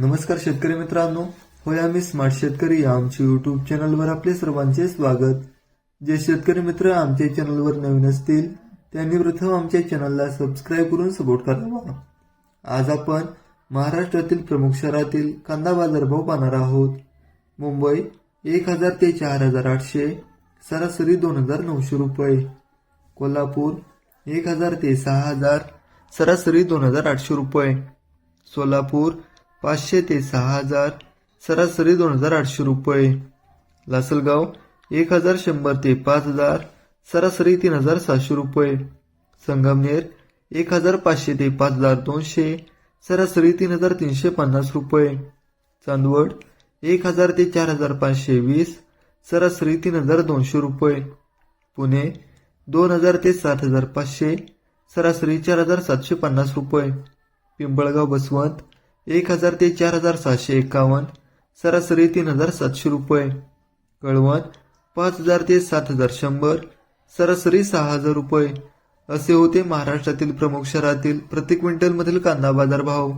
नमस्कार शेतकरी मित्रांनो. होय आम्ही स्मार्ट शेतकरी या आमच्या युट्यूब चॅनलवर आपले सर्वांचे स्वागत. जे शेतकरी मित्र आमच्या चॅनलवर नवीन असतील त्यांनी प्रथम आमच्या चॅनलला सबस्क्राईब करून सपोर्ट करावा. आज आपण महाराष्ट्रातील प्रमुख शहरातील कांदा बाजारभाव पाहणार आहोत. मुंबई एक हजार ते चार हजार आठशे सरासरी दोन हजार नऊशे रुपये. कोल्हापूर एक हजार ते सहा हजार सरासरी दोन हजार आठशे रुपये. सोलापूर पाचशे ते सहा हजार सरासरी दोन हजार आठशे रुपये. लासलगाव एक हजार शंभर ते पाच हजार सरासरी तीन हजार सहाशे रुपये. संगमनेर एक हजार पाचशे ते पाच हजार दोनशे सरासरी तीन हजार तीनशे पन्नास रुपये. चांदवड एक हजार ते चार हजार पाचशे वीस सरासरी तीन हजार दोनशे रुपये. पुणे दोन हजार ते सात हजार पाचशे सरासरी चार हजार सातशे पन्नास रुपये. पिंपळगाव बसवंत एक हजार ते चार हजार सहाशे एकावन्न सरासरी तीन हजार सातशे रुपये. कळवण पाच हजार ते सात हजार शंभर सरासरी सहा हजार रुपये. असे होते महाराष्ट्रातील प्रमुख शहरातील प्रति क्विंटलमधील कांदा बाजार भाव